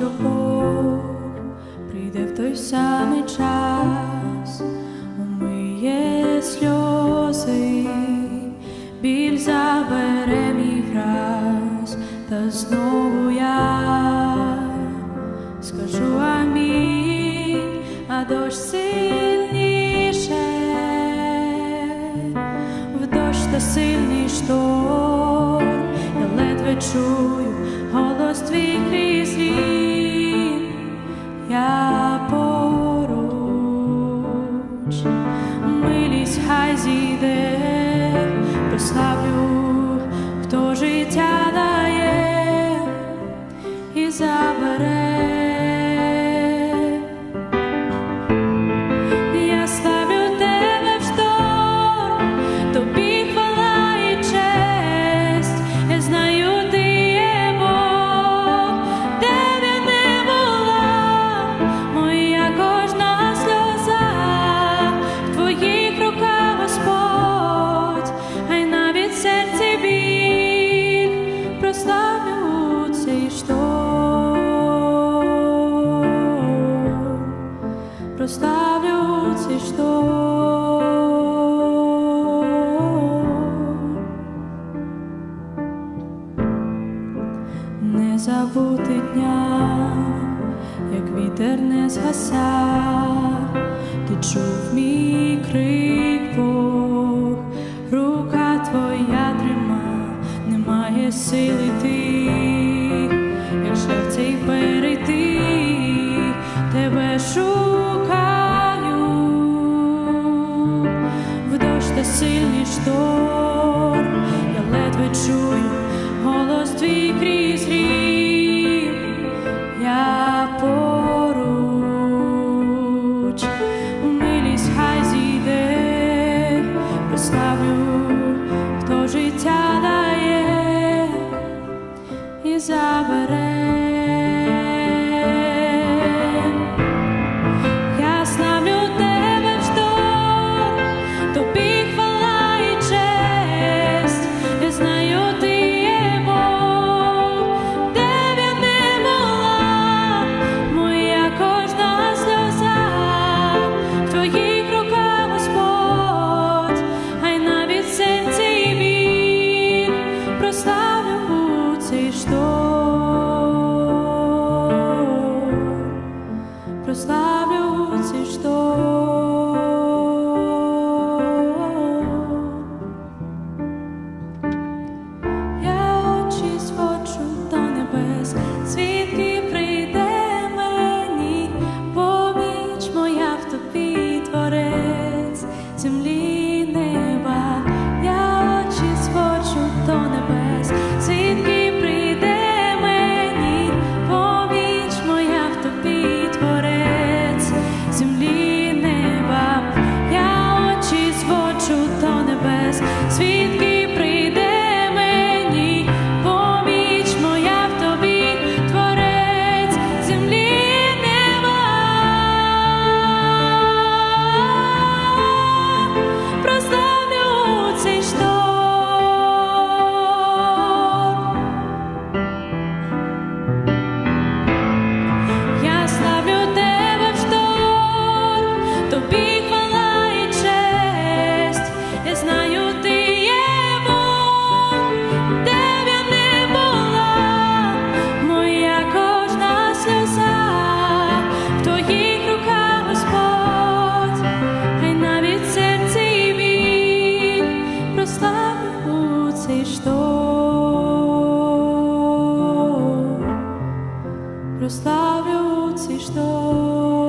що Бог прийде в той самий час, умиє сльози, біль забере мій враз, та знову я скажу амінь, а дощ сильніше, в дощ та сильний шторм, я ледве чую. Голос твій крізь Yeah. проставлю не забути дня, як вітер не згасав, ти чув мій крик Бог, рука твоя трима, немає сили ти. сильний штор, я ледве чую голос твій крізь рів, я поруч, милість хай зійде, прославлю, хто життя дає. І забере. Eu lábios estou. palavra o te estou.